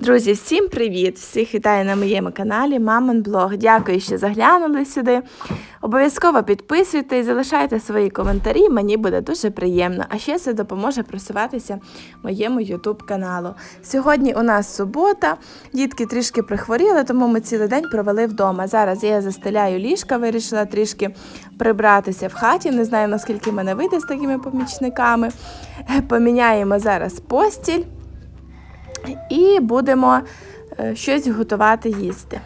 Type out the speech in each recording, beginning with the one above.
Друзі, всім привіт! Всіх вітаю на моєму каналі Мамин Блог. Дякую, що заглянули сюди. Обов'язково підписуйтесь, залишайте свої коментарі, мені буде дуже приємно. А ще це допоможе просуватися моєму YouTube каналу. Сьогодні у нас субота, дітки трішки прихворіли, тому ми цілий день провели вдома. Зараз я застеляю ліжка, вирішила трішки прибратися в хаті. Не знаю, наскільки мене вийде з такими помічниками. Поміняємо зараз постіль і будемо е, щось готувати їсти.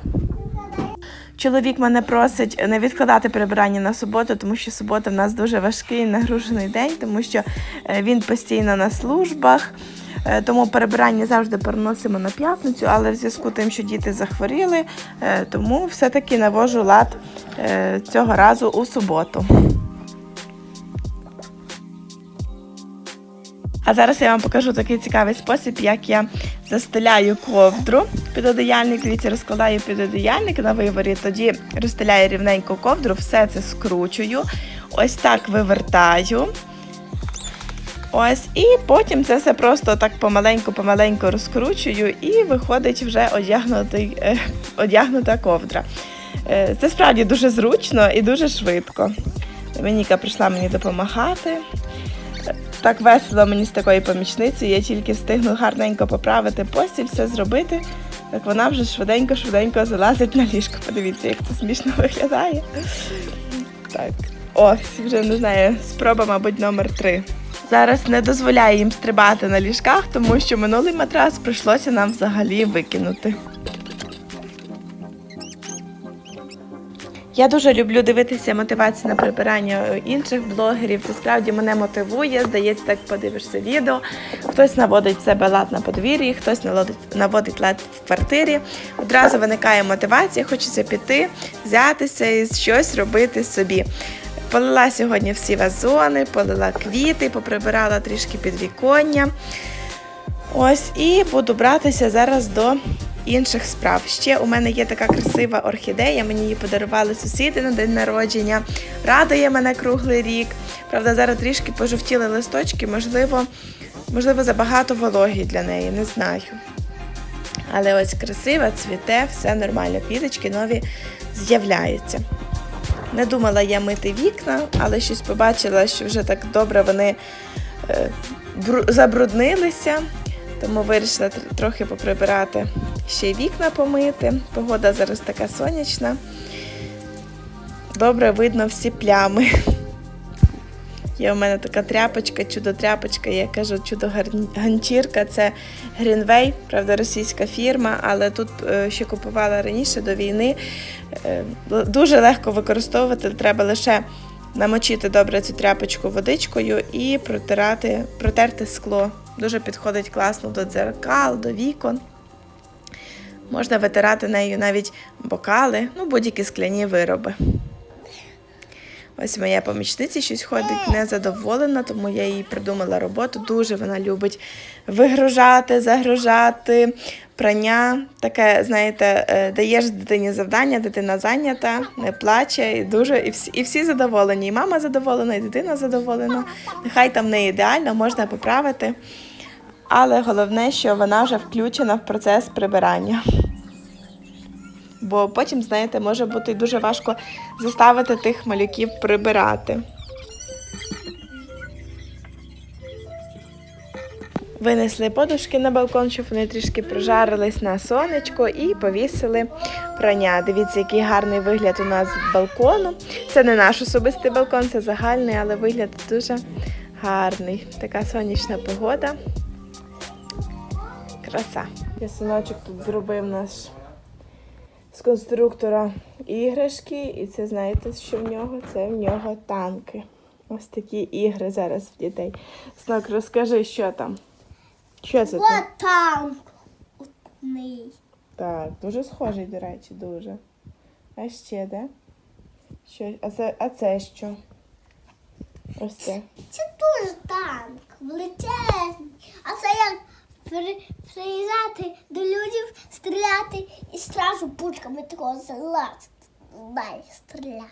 Чоловік мене просить не відкладати прибирання на суботу, тому що субота в нас дуже важкий нагружений день, тому що е, він постійно на службах. Е, Тому перебирання завжди переносимо на п'ятницю, але в зв'язку з тим, що діти захворіли, тому все-таки навожу лад цього разу у суботу. А зараз я вам покажу такий цікавий спосіб, як я застеляю ковдру під одеяльник. Дивіться, розкладаю під одеяльник на виворі, тоді розстеляю рівненько ковдру, все це скручую, ось так вивертаю. Ось, і потім це все просто так помаленьку-помаленьку розкручую, і виходить вже е, одягнута ковдра. Е, Це справді дуже зручно і дуже швидко. Домініка прийшла мені допомагати. Так весело мені з такою помічницею, я тільки встигну гарненько поправити постіль, все зробити. Так вона вже швиденько-швиденько залазить на ліжко. Подивіться, як це смішно виглядає. Так, ось, вже не знаю, спроба, мабуть, номер три. Зараз не дозволяю їм стрибати на ліжках, тому що минулий матрас прийшлося нам взагалі викинути. Я дуже люблю дивитися мотивацію на прибирання інших блогерів. Це справді мене мотивує. Здається, так подивишся відео. Хтось наводить в себе лад на подвір'ї, хтось наводить лад в квартирі. Одразу виникає мотивація, хочеться піти, взятися і щось робити собі. Полила сьогодні всі вазони, полила квіти, поприбирала трішки підвіконня. Ось і буду братися зараз до інших справ. Ще у мене є така красива орхідея. Мені її подарували сусіди на день народження. Радує мене круглий рік. Правда, зараз трішки пожовтіли листочки, можливо, можливо, забагато вологі для неї, не знаю. Але ось красива, цвіте, все нормально. Квіточки нові з'являються. Не думала я мити вікна, але щось побачила, що вже так добре вони е, забруднилися. Тому вирішила трохи поприбирати ще й вікна помити. Погода зараз така сонячна. Добре видно всі плями. Є у мене така тряпочка, чудо-тряпочка, я кажу, чудо-ганчірка. Це Greenway, правда, російська фірма, але тут е, ще купувала раніше до війни. Е, Дуже легко використовувати, треба лише намочити добре цю тряпочку водичкою і протирати, протерти скло. Дуже підходить класно до дзеркал, до вікон. Можна витирати нею навіть бокали, ну будь-які скляні вироби. Ось моя помічниця щось ходить незадоволена, тому я їй придумала роботу. Дуже вона любить вигружати, загружати, прання. Таке, знаєте, е, даєш дитині завдання, дитина зайнята, не плаче, і дуже і всі, і всі задоволені. І мама задоволена, і дитина задоволена. Нехай там не ідеально, можна поправити. Але головне, що вона вже включена в процес прибирання. Бо потім, знаєте, може бути дуже важко заставити тих малюків прибирати. Винесли подушки на балкон, щоб вони трішки прожарились на сонечко і повісили прання. Дивіться, який гарний вигляд у нас з балкону. Це не наш особистий балкон, це загальний, але вигляд дуже гарний. Така сонячна погода. Краса. Я синочок тут зробив наш з конструктора іграшки, і це знаєте, що в нього? Це в нього танки. Ось такі ігри зараз в дітей. Снок, розкажи, що там. Що це? там? Танк. Так, дуже схожий, до речі, дуже. А ще де? Що? А це, а це що? Ось це. Це теж танк. Величезний. А це як приїжджати до людей, стріляти і одразу пучками такого. Дай стріляти.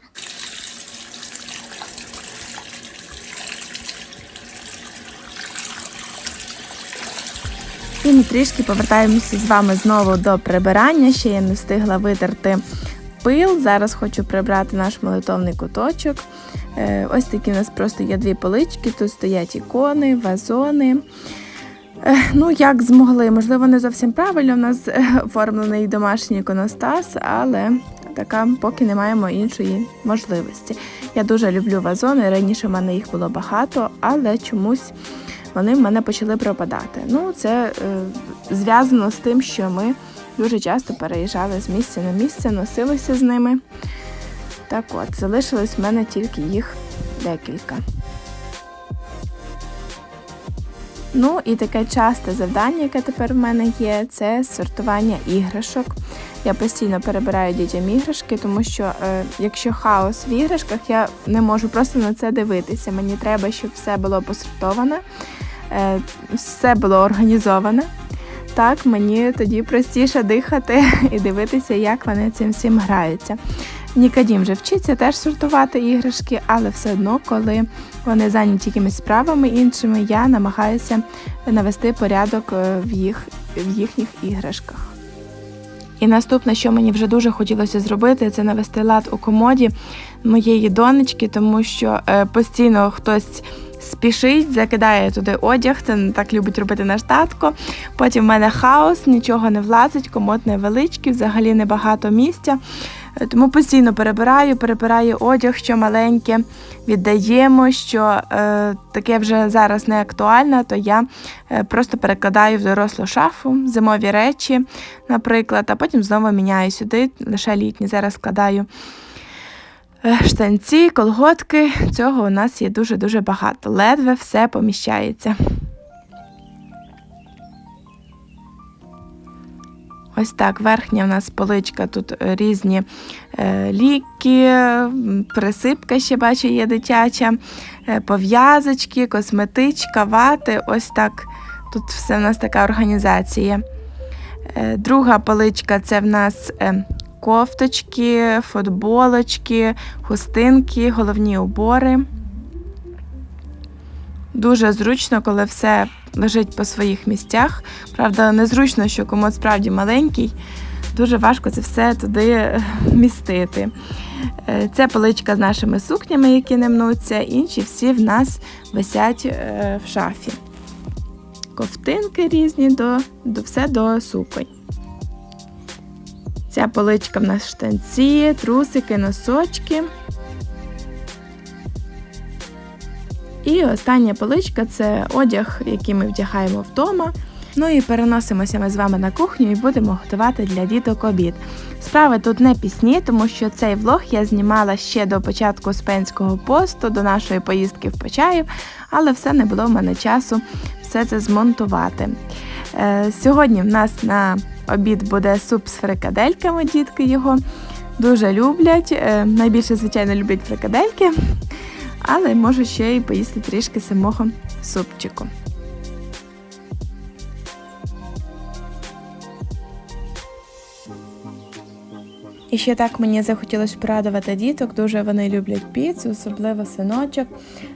І ми трішки повертаємося з вами знову до прибирання. Ще я не встигла витерти пил. Зараз хочу прибрати наш молитовний куточок. Е, Ось такі у нас просто є дві полички. Тут стоять ікони, вазони. Е, Ну, як змогли, можливо, не зовсім правильно. У нас е, оформлений домашній іконостас, але така поки не маємо іншої можливості. Я дуже люблю вазони. Раніше в мене їх було багато, але чомусь вони в мене почали пропадати. Ну, це е, зв'язано з тим, що ми дуже часто переїжджали з місця на місце, носилися з ними. Так от, залишилось в мене тільки їх декілька. Ну і таке часте завдання, яке тепер в мене є, це сортування іграшок. Я постійно перебираю дітям іграшки, тому що е, якщо хаос в іграшках, я не можу просто на це дивитися. Мені треба, щоб все було посортоване, е, все було організоване. Так, мені тоді простіше дихати і дивитися, як вони цим всім граються. Нікадім вже вчиться теж сортувати іграшки, але все одно, коли вони зайняті якимись справами іншими, я намагаюся навести порядок е, в, їх, в їхніх іграшках. І наступне, що мені вже дуже хотілося зробити, це навести лад у комоді моєї донечки, тому що е, постійно хтось спішить, закидає туди одяг. Це не так любить робити наш татко. Потім в мене хаос, нічого не влазить, комод невеличкий, взагалі небагато місця. Е, Тому постійно перебираю, перебираю одяг, що маленьке віддаємо, що е, таке вже зараз не актуально, то я е, просто перекладаю в дорослу шафу зимові речі, наприклад, а потім знову міняю сюди, лише літні. Зараз складаю е, штанці, колготки. Цього у нас є дуже-дуже багато. Ледве все поміщається. Ось так, верхня у нас поличка, тут е, різні е, ліки, присипка ще бачу є дитяча, е, пов'язочки, косметичка, вати. Ось так. Тут все в нас така організація. Друга поличка це в нас кофточки, футболочки, хустинки, головні убори. Дуже зручно, коли все лежить по своїх місцях. Правда, незручно, що комод справді маленький. Дуже важко це все туди е, вмістити. Е, Це поличка з нашими сукнями, які не мнуться, інші всі в нас висять е, в шафі. Ковтинки різні, до, до, все до суконь. Ця поличка в нас штанці, трусики, носочки. І остання поличка це одяг, який ми вдягаємо вдома. Ну і переносимося ми з вами на кухню і будемо готувати для діток обід. Справи тут не пісні, тому що цей влог я знімала ще до початку Успенського посту, до нашої поїздки в Почаїв, але все не було в мене часу все це змонтувати. Е, сьогодні в нас на обід буде суп з фрикадельками, дітки його дуже люблять. Е, найбільше, звичайно, люблять фрикадельки але можу ще й поїсти трішки самого супчику. І ще так мені захотілося порадувати діток. Дуже вони люблять піцу, особливо синочок.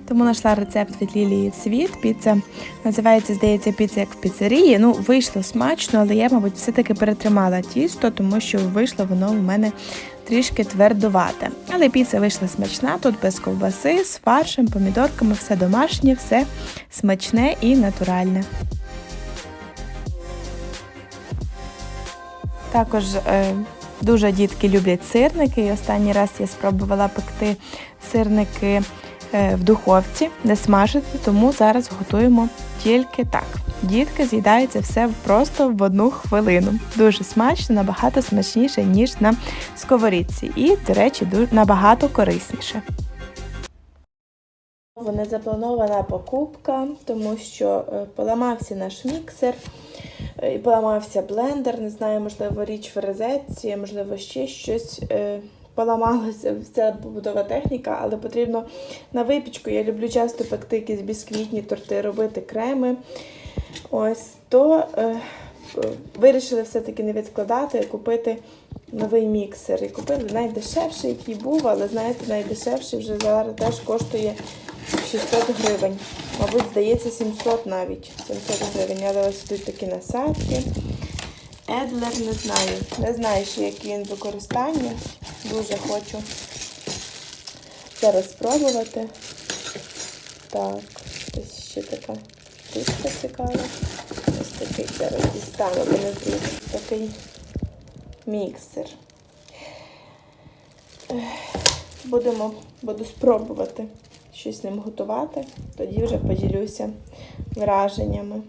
Тому знайшла рецепт від Лілії Цвіт. Піца називається, здається, піца як в піцерії. Ну, вийшло смачно, але я, мабуть, все-таки перетримала тісто, тому що вийшло воно у мене трішки твердувате. Але піца вийшла смачна, тут без ковбаси, з фаршем, помідорками, все домашнє, все смачне і натуральне. Також е, дуже дітки люблять сирники. І останній раз я спробувала пекти сирники е, в духовці, не смажити, тому зараз готуємо тільки так. Дітки з'їдають це все просто в одну хвилину. Дуже смачно, набагато смачніше, ніж на сковорідці. І, до речі, набагато корисніше. Незапланована покупка, тому що е, поламався наш міксер. Е, І поламався блендер, не знаю, можливо, річ в розетці, можливо, ще щось е, поламалося, вся побутова техніка, але потрібно на випічку. Я люблю часто пекти якісь бісквітні торти, робити креми. Ось то е, вирішили все-таки не відкладати, купити новий міксер. І купили найдешевший, який був, але знаєте, найдешевший вже зараз теж коштує 600 гривень. Мабуть, здається, 700 навіть. 700 гривень. Але ось тут такі насадки. Едлер не знаю. Не знаю, ще який він використання. Дуже хочу зараз спробувати. Так, ось ще така штучка цікава. Ось такий зараз дістану, бо не зручно. Такий міксер. Будемо, буду спробувати щось з ним готувати, тоді вже поділюся враженнями.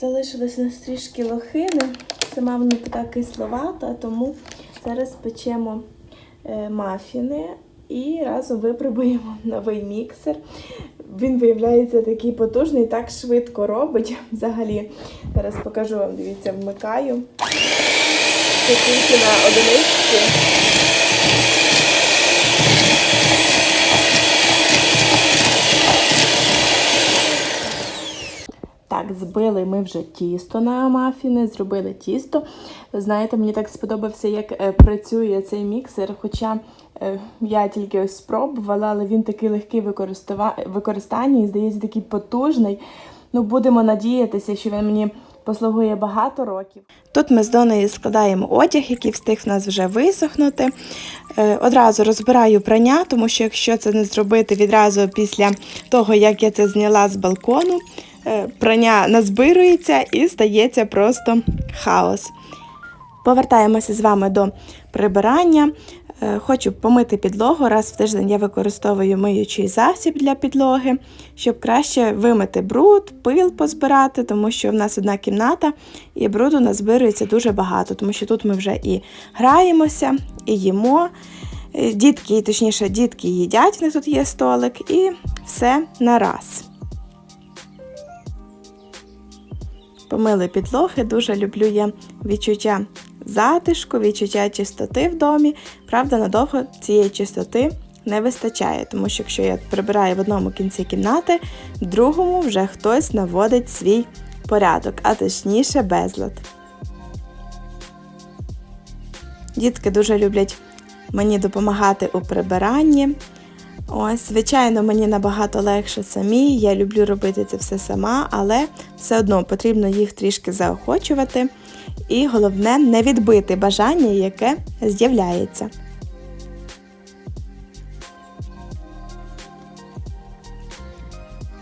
Залишилось у нас трішки лохини. Сама вона така кисловата, тому зараз печемо е, мафіни і разом випробуємо новий міксер. Він виявляється такий потужний, так швидко робить. Взагалі, зараз покажу вам, дивіться, вмикаю. Це тільки на одиничці. Так, збили ми вже тісто на мафіни, зробили тісто. Знаєте, мені так сподобався, як е, працює цей міксер. Хоча е, я тільки ось спробувала, але він такий легкий використання і, здається, такий потужний. Ну, будемо надіятися, що він мені послугує багато років. Тут ми з Доною складаємо одяг, який встиг в нас вже висохнути. Е, Одразу розбираю прання, тому що якщо це не зробити відразу після того, як я це зняла з балкону, прання назбирується і стається просто хаос. Повертаємося з вами до прибирання. Е, Хочу помити підлогу. Раз в тиждень я використовую миючий засіб для підлоги, щоб краще вимити бруд, пил позбирати, тому що в нас одна кімната і бруду назбирується дуже багато, тому що тут ми вже і граємося, і їмо. Е, Дітки, точніше, дітки їдять, в них тут є столик, і все на раз. Помили підлоги, дуже люблю я відчуття затишку, відчуття чистоти в домі. Правда, надовго цієї чистоти не вистачає, тому що якщо я прибираю в одному кінці кімнати, в другому вже хтось наводить свій порядок, а точніше безлад. Дітки дуже люблять мені допомагати у прибиранні. Ось, звичайно, мені набагато легше самі. Я люблю робити це все сама, але все одно потрібно їх трішки заохочувати. І головне не відбити бажання, яке з'являється.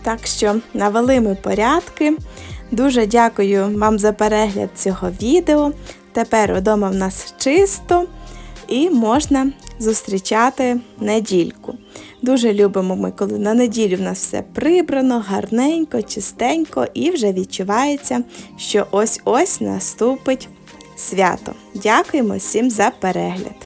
Так що навели ми порядки. Дуже дякую вам за перегляд цього відео. Тепер вдома в нас чисто і можна зустрічати недільку. Дуже любимо ми, коли на неділю в нас все прибрано, гарненько, чистенько, і вже відчувається, що ось-ось наступить свято. Дякуємо всім за перегляд!